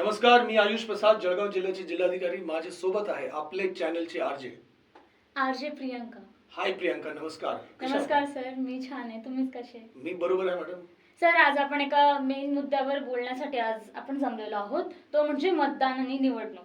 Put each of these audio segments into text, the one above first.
नमस्कार मी आयुष प्रसाद जळगाव जिल्ह्याचे जिल्हाधिकारी. माझे सोबत आहे आपले चॅनलचे आरजे. R J Priyanka. हाय प्रियांका नमस्कार. कशा नमस्कार सर. मी छान आहे. तुम्हीच कसे? मी बरोबर आहे मॅडम. सर आज आपण एका मेन मुद्द्यावर बोलण्यासाठी आज आपण जमलेलो आहोत. तो म्हणजे मतदान आणि निवडणूक.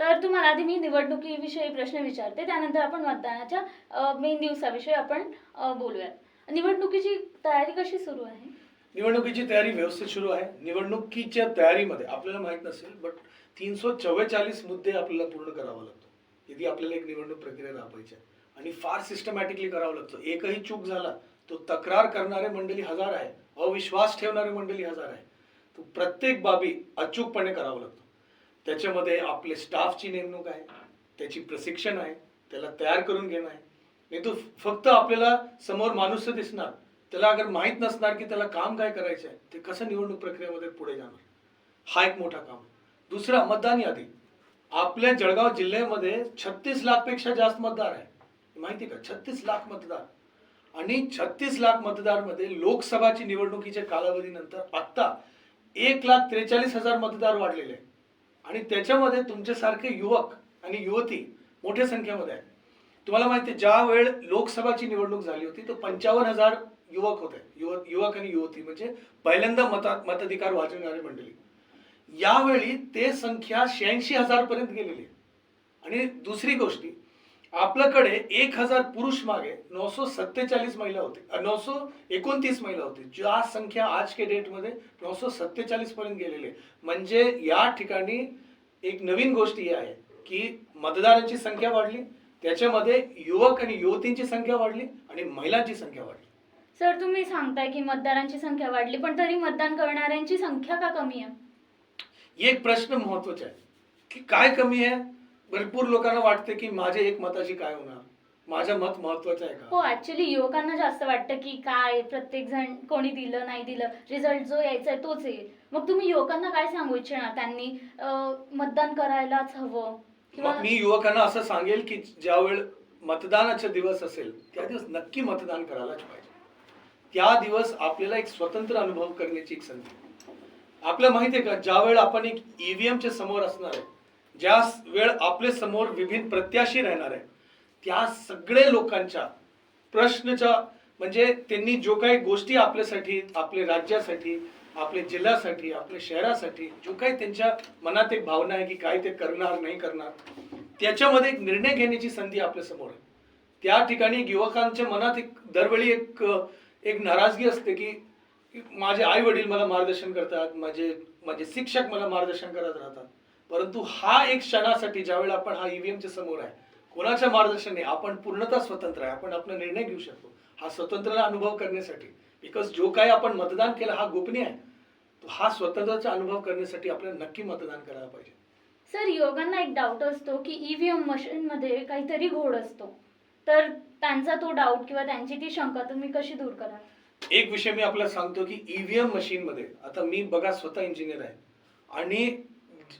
तर तुम्हाला आधी मी निवडणुकीविषयी प्रश्न विचारते. त्यानंतर आपण मतदानाच्या मेन दिवसाविषयी आपण अ, बोलूयात. निवडणुकीची तयारी कशी सुरू आहे? निवडणुकीची तयारी व्यवस्थित सुरू आहे. निवडणुकीच्या तयारीमध्ये आपल्याला माहीत नसेल बट तीनशे चव्वेचाळीस मुद्दे आपल्याला पूर्ण करावा लागतो. यदि आपल्याला एक निवडणूक प्रक्रिया राबवायची आहे आणि फार सिस्टमॅटिकली करावं लागतं. एकही चूक झाला तो तक्रार करणारे मंडळी हजार आहे अविश्वास ठेवणारे मंडळी हजार आहे. तो प्रत्येक बाबी अचूकपणे करावं लागतो. त्याच्यामध्ये आपले स्टाफची नेमणूक आहे त्याची प्रशिक्षण आहे त्याला तयार करून घेणं आहे. नाही तो फक्त आपल्याला समोर माणूस दिसणार. त्याला अगर माहीत नसणार की त्याला काम काय करायचं आहे ते कसं निवडणूक प्रक्रियेमध्ये पुढे जाणार? हा एक मोठा काम दुसरा मतदान यादी. आपल्या जळगाव जिल्ह्यामध्ये छत्तीस लाखपेक्षा जास्त मतदार आहे. माहिती का? छत्तीस लाख मतदार. आणि छत्तीस लाख मतदारमध्ये लोकसभाची निवडणुकीच्या कालावधीनंतर आत्ता एक लाख त्रेचाळीस हजार मतदार वाढलेले आहे आणि त्याच्यामध्ये तुमच्यासारखे युवक आणि युवती मोठ्या संख्येमध्ये आहेत. तुम्हाला माहिती आहे ज्या वेळ लोकसभाची निवडणूक झाली होती तर पंचावन्न हजार युवक होते. युवक युवक आणि युवती म्हणजे पहिल्यांदा मता मताधिकार वाजवणारी मंडळी. यावेळी ते संख्या शहाऐंशी हजार पर्यंत गेलेली आहे. आणि दुसरी गोष्टी आपल्याकडे एक हजार पुरुष मागे नऊशे सत्तेचाळीस महिला होते. नऊशे एकोणतीस महिला होती. ज्या संख्या आज के डेटमध्ये नऊशे सत्तेचाळीस पर्यंत गेलेली आहे. म्हणजे या ठिकाणी एक नवीन गोष्ट ही आहे की मतदारांची संख्या वाढली. त्याच्यामध्ये युवक आणि युवतींची संख्या वाढली आणि महिलांची संख्या वाढली. सर तुम्ही सांगताय की मतदारांची संख्या वाढली पण तरी मतदान करणाऱ्यांची संख्या का कमी आहे? एक प्रश्न महत्त्वाचा आहे की काय कमी आहे? भरपूर लोकांना वाटते की माझे एक मताची काय होणार? माझं मत महत्वाचं आहे का? हो ऍक्च्युली युवकांना जास्त वाटतं की काय प्रत्येक जण कोणी दिलं नाही दिलं रिझल्ट जो यायचा आहे तोच येईल. मग तुम्ही युवकांना काय सांगू इच्छिणार? त्यांनी मतदान करायलाच हवं? किंवा मग मी युवकांना असं सांगेल की ज्यावेळ मतदानाचा दिवस असेल त्या दिवस नक्की मतदान करायलाच पाहिजे. त्या दिवस आपल्याला एक स्वतंत्र अनुभव करण्याची एक संधी. आपल्याला माहिती आहे का ज्या वेळ आपण एक ईव्हीएमच्या समोर असणार आहे ज्या वेळ आपल्यासमोर विभिन्न प्रत्याशी राहणार आहे त्या सगळे लोकांच्या प्रश्नच्या म्हणजे त्यांनी जो काही गोष्टी आपल्यासाठी आपल्या राज्यासाठी आपल्या जिल्ह्यासाठी आपल्या शहरासाठी जो काही त्यांच्या मनात एक भावना आहे की काय ते करणार नाही करणार त्याच्यामध्ये एक निर्णय घेण्याची संधी आपल्यासमोर आहे. त्या ठिकाणी युवकांच्या मनात एक दरवेळी एक एक नाराजगी असते की माझे आई वडील मला मार्गदर्शन करतात माझे माझे शिक्षक मला मार्गदर्शन करत राहतात. परंतु हा एक क्षणासाठी ज्यावेळेला आपण हा ईव्हीएमच्या समोर आहे कोणाच्या मार्गदर्शनाने आपण पूर्णतः स्वतंत्र आहे आपण आपला निर्णय घेऊ शकतो. हा स्वतंत्रला अनुभव करण्यासाठी. बिकॉज जो काही आपण मतदान केलं हा गोपनीय आहे. तो हा स्वतंत्रचा अनुभव करण्यासाठी आपल्याला नक्की मतदान करायला पाहिजे. सर योगांना एक डाऊट असतो की ईव्हीएम मशीन मध्ये काहीतरी घोड असतो. तर त्यांचा तो डाऊट किंवा त्यांची ती शंका तुम्ही कशी दूर कराल? एक विषय मी आपल्याला सांगतो की ईव्हीएम मशीन मध्ये आता मी बघा स्वतः इंजिनियर आहे. आणि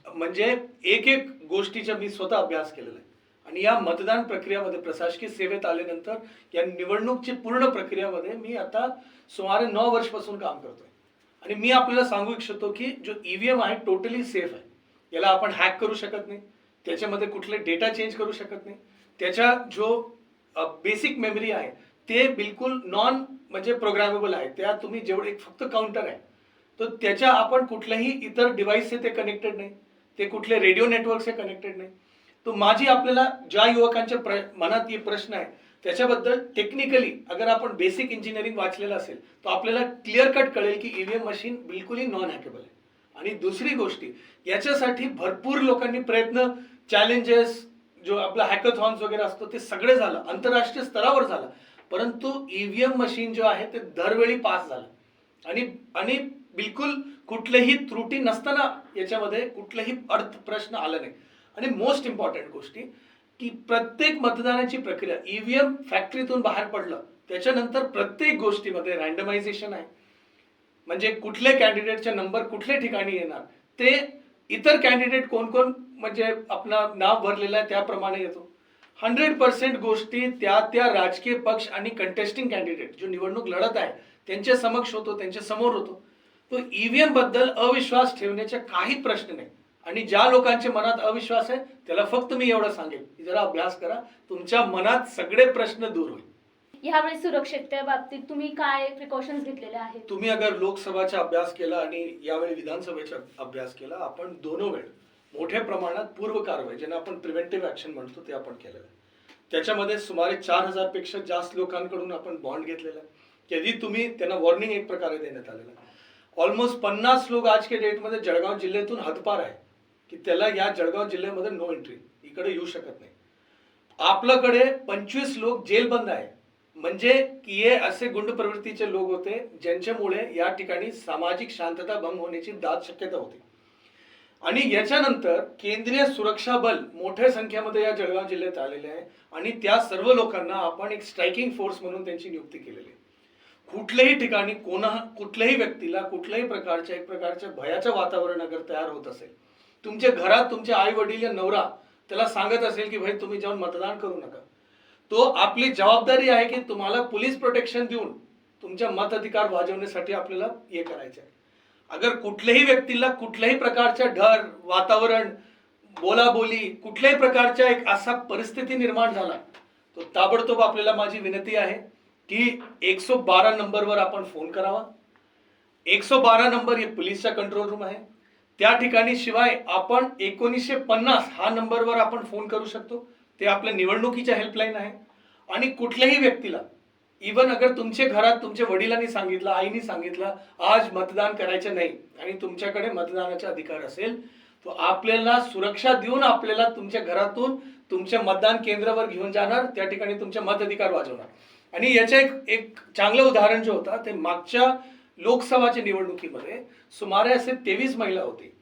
म्हणजे एक एक गोष्टीचा मी स्वतः अभ्यास केलेला आहे. आणि या मतदान प्रक्रियामध्ये प्रशासकीय सेवेत आल्यानंतर या निवडणूकची पूर्ण प्रक्रियामध्ये मी आता सुमारे नऊ वर्षपासून काम करतोय. आणि मी आपल्याला सांगू इच्छितो की जो ईव्हीएम आहे टोटली सेफ आहे. याला आपण हॅक करू शकत नाही. त्याच्यामध्ये कुठले डेटा चेंज करू शकत नाही. त्याच्या जो बेसिक मेमरी आहे. ते बिलकुल नॉन म्हणजे प्रोग्रामेबल आहे. त्या तुम्ही जेवढे एक फक्त काउंटर आहे. तर त्याच्या आपण कुठल्याही इतर डिव्हाइसचे ते कनेक्टेड नाही. ते कुठले रेडिओ नेटवर्कचे कनेक्टेड नाही. तर माझी आपल्याला ज्या युवकांच्या प्र मनात ये प्रश्न आहे त्याच्याबद्दल टेक्निकली अगर आपण बेसिक इंजिनिअरिंग वाचलेलं असेल तर आपल्याला क्लिअर कट कळेल की ईव्हीएम मशीन बिलकुलही नॉन हॅकेबल आहे. आणि दुसरी गोष्टी याच्यासाठी भरपूर लोकांनी प्रयत्न चॅलेंजेस जो आपला हॅकथॉन्स वगैरे असतो ते सगळे झालं. आंतरराष्ट्रीय स्तरावर झालं. परंतु ईव्हीएम मशीन जो आहे ते दरवेळी पास झालं. आणि आणि बिलकुल कुठलेही त्रुटी नसताना याच्यामध्ये कुठलंही अर्थ प्रश्न आला नाही. आणि मोस्ट इम्पॉर्टंट गोष्टी की प्रत्येक मतदानाची प्रक्रिया ईव्हीएम फॅक्टरीतून बाहेर पडलं त्याच्यानंतर प्रत्येक गोष्टीमध्ये रँडमायझेशन आहे. म्हणजे कुठले कॅन्डिडेटचे नंबर कुठल्या ठिकाणी येणार ते इतर कॅन्डिडेट कोण कोण म्हणजे आपलं नाव भरलेलं आहे त्याप्रमाणे येतो. हंड्रेड पर्सेंट गोष्टी त्या त्या राजकीय पक्ष आणि कंटेस्टिंग कॅन्डिडेट जो निवडणूक लढत आहे त्यांच्या समक्ष होतो त्यांच्यासमोर होतो. तो ईव्हीएमबद्दल अविश्वास ठेवण्याचा काही प्रश्न नाही. आणि ज्या लोकांच्या मनात अविश्वास आहे त्याला फक्त मी एवढं सांगेन. की जरा अभ्यास करा. तुमच्या मनात सगळे प्रश्न दूर होईल. यावेळी सुरक्षेच्या बाबतीत तुम्ही काय प्रिकॉशन्स घेतलेले आहेत? तुम्ही अगर लोकसभाचा अभ्यास केला आणि यावेळी विधानसभेचा अभ्यास केला आपण दोन वेळ मोठ्या प्रमाणात पूर्व कारवाई ज्यांना आपण प्रिव्हेंटिव्ह ऍक्शन म्हणतो ते आपण केलेलं आहे. त्याच्यामध्ये सुमारे चार हजारपेक्षा जास्त लोकांकडून आपण बॉन्ड घेतलेला आहे. कधी तुम्ही त्यांना वॉर्निंग एक प्रकारे देण्यात आलेलं आहे. ऑलमोस्ट पन्नास लोक आजच्या डेटमध्ये जळगाव जिल्ह्यातून हदपार आहे की त्याला या जळगाव जिल्ह्यामध्ये नो एंट्री इकडे येऊ शकत नाही. आपल्याकडे पंचवीस लोक जेलबंद आहे. म्हणजे की हे असे गुंड प्रवृत्तीचे लोक होते ज्यांच्यामुळे या ठिकाणी सामाजिक शांतता भंग होण्याची दाट शक्यता होती. आणि याच्यानंतर केंद्रीय सुरक्षा बल मोठ्या संख्येमध्ये या जळगाव जिल्ह्यात आलेले आहे आणि त्या सर्व लोकांना आपण एक स्ट्रायकिंग फोर्स म्हणून त्यांची नियुक्ती केलेली आहे. कुठल्याही ठिकाणी कोणा कुठल्याही व्यक्तीला कुठल्याही प्रकारच्या एक प्रकारच्या भयाचं वातावरण अगर तयार होत असेल तुमच्या घरात तुमचे आई वडील या नवरा त्याला सांगत असेल की भाई तुम्ही जाऊन मतदान करू नका. तो आपली जबाबदारी आहे की तुम्हाला पोलीस प्रोटेक्शन देऊन तुमच्या मताधिकार वाजवण्यासाठी आपल्याला हे करायचं आहे अगर कुठल्याही व्यक्तीला कुठल्याही प्रकारच्या ढर वातावरण बोलाबोली कुठल्याही प्रकारच्या एक असा परिस्थिती निर्माण झाला तो ताबडतोब आपल्याला माझी विनंती आहे की एकशे बारा नंबरवर आपण फोन करावा. एकशे बारा नंबर हे पोलीसचा कंट्रोल रूम आहे. त्या ठिकाणी शिवाय आपण एकोणीसशे पन्नास हा नंबरवर आपण फोन करू शकतो. ते आपल्या निवडणुकीच्या हेल्पलाईन आहे. आणि कुठल्याही व्यक्तीला इवन अगर तुमच्या घरात तुमच्या वडिलांनी सांगितलं आईनी सांगितलं आज मतदान करायचं नाही आणि तुमच्याकडे मतदानाचा अधिकार असेल तो आपल्याला सुरक्षा देऊन आपल्याला तुमच्या घरातून तुमच्या मतदान केंद्रावर घेऊन जाणार त्या ठिकाणी तुमचे मताधिकार वाजवणार. आणि याचं एक एक चांगलं उदाहरण जे होता ते मागच्या लोकसभाच्या निवडणुकीमध्ये सुमारे असे तेवीस महिला होते.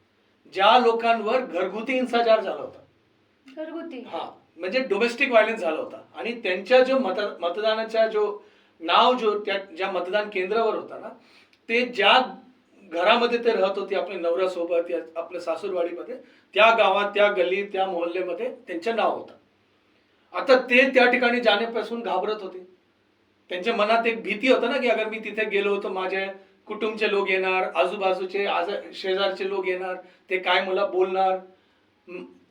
ज्या लोकांवर घरगुती हिंसाचार झाला होता. घरगुती? हा. म्हणजे डोमेस्टिक व्हायलन्स झाला होता. आणि त्यांच्या जो मत मतदानाच्या जो नाव जो त्या ज्या मतदान केंद्रावर होता ना ते ज्या घरामध्ये ते राहत होते आपल्या नवऱ्यासोबत या आपल्या सासूरवाडीमध्ये त्या गावात त्या गल्ली त्या मोहल्ल्यामध्ये त्यांचं नाव होतं. आता ते त्या ठिकाणी जाण्यापासून घाबरत होते. त्यांच्या मनात एक भीती होतं ना की अगर मी तिथे गेलो तर माझे कुटुंबचे लोक येणार आजूबाजूचे आज शेजारचे लोक येणार ते काय मला बोलणार?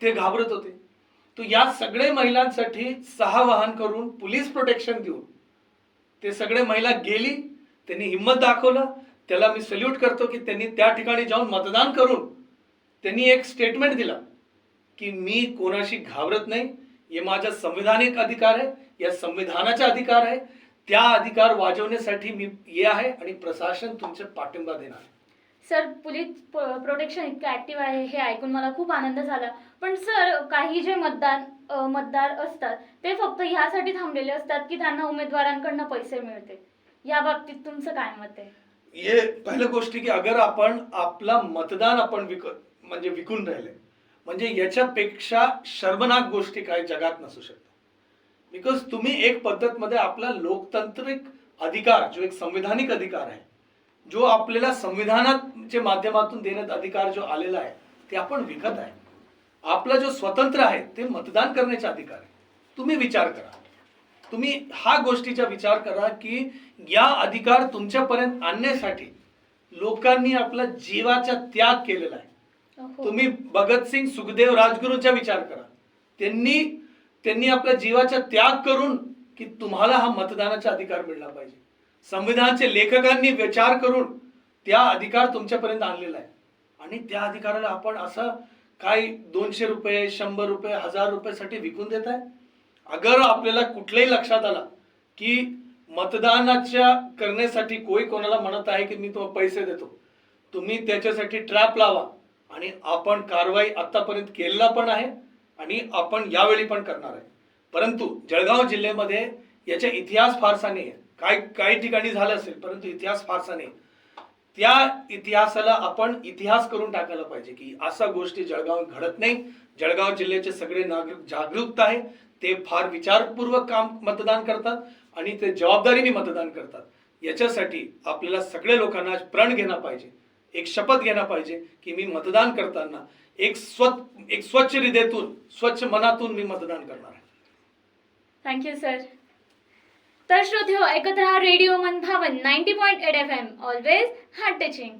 ते घाबरत होते. तो या सगळे महिलांसाठी सहा वाहन करून पोलीस प्रोटेक्शन देऊन ते सगळे महिला गेली त्यांनी हिंमत दाखवलं त्याला मी सल्यूट करतो की त्यांनी त्या ठिकाणी जाऊन मतदान करून त्यांनी एक स्टेटमेंट दिला की मी कोणाशी घाबरत नाही हे माझा संविधानिक अधिकार आहे या संविधानाचा अधिकार आहे त्या अधिकार वाजवण्यासाठी मी हे आहे आणि प्रशासन तुमचे पाठिंबा देणार आहे. सर पोलीस प्रोटेक्शन इतकं ऍक्टिव्ह आहे हे ऐकून मला खूप आनंद झाला. पण सर काही जे मतदान मतदार असतात ते फक्त ह्यासाठी थांबलेले असतात की त्यांना उमेदवारांकडनं पैसे मिळते. या बाबतीत तुमचं काय मत आहे? हे पहिलं गोष्टी की अगर आपण आपला मतदान आपण विक म्हणजे विकून राहिले म्हणजे याच्यापेक्षा शर्मनाक गोष्टी काय जगात नसू शकतात. बिकॉज तुम्ही एक पद्धतमध्ये आपला लोकतांत्रिक अधिकार जो एक संविधानिक अधिकार आहे जो आपल्याला संविधानाच्या माध्यमातून देण्यात अधिकार जो आलेला आहे ते आपण विकत आहे. आपला जो स्वतंत्र आहे ते मतदान करण्याचा अधिकार आहे. तुम्ही विचार करा. तुम्ही हा गोष्टीचा विचार करा की या अधिकार तुमच्यापर्यंत आणण्यासाठी लोकांनी आपला जीवाचा त्याग केलेला आहे. हो. तुम्ही भगतसिंग सुखदेव राजगुरूचा विचार करा. त्यांनी त्यांनी आपल्या जीवाचा त्याग करून की तुम्हाला हा मतदानाचा अधिकार मिळला पाहिजे. संविधानचे लेखकांनी विचार करून त्या अधिकार तुमच्यापर्यंत आणलेला आहे. आणि त्या अधिकाराला आपण असं काय दोनशे रुपये शंभर रुपये हजार रुपयासाठी विकून देत आहे. अगर आपल्याला कुठल्याही लक्षात आला की मतदानाच्या करण्यासाठी कोणी कोणाला म्हणत आहे की मी तुम्हाला पैसे देतो तुम्ही त्याच्यासाठी ट्रॅप लावा आणि आपण कारवाई आतापर्यंत केलेला पण आहे आणि आपण यावेळी पण करणार आहे. परंतु जळगाव जिल्ह्यामध्ये याचा इतिहास फारसा नाही आहे काय काही ठिकाणी झालं असेल परंतु इतिहास फारसा नाही. त्या इतिहासाला आपण इतिहास करून टाकायला पाहिजे की अशा गोष्टी जळगाव घडत नाही. जळगाव जिल्ह्याचे सगळे नागरिक जागरूकता आहे. ते फार विचारपूर्वक काम मतदान करतात आणि ते जबाबदारीने मतदान करतात. याच्यासाठी आपल्याला सगळ्या लोकांना प्रण घेणं पाहिजे. एक शपथ घेणं पाहिजे की मी मतदान करताना एक स्व एक स्वच्छ हृदयातून स्वच्छ मनातून मी मतदान करणार आहे. थँक्यू सर तर श्रोते हो ऐकत राहा radio Manbhavan ninety point eight F M always heart touching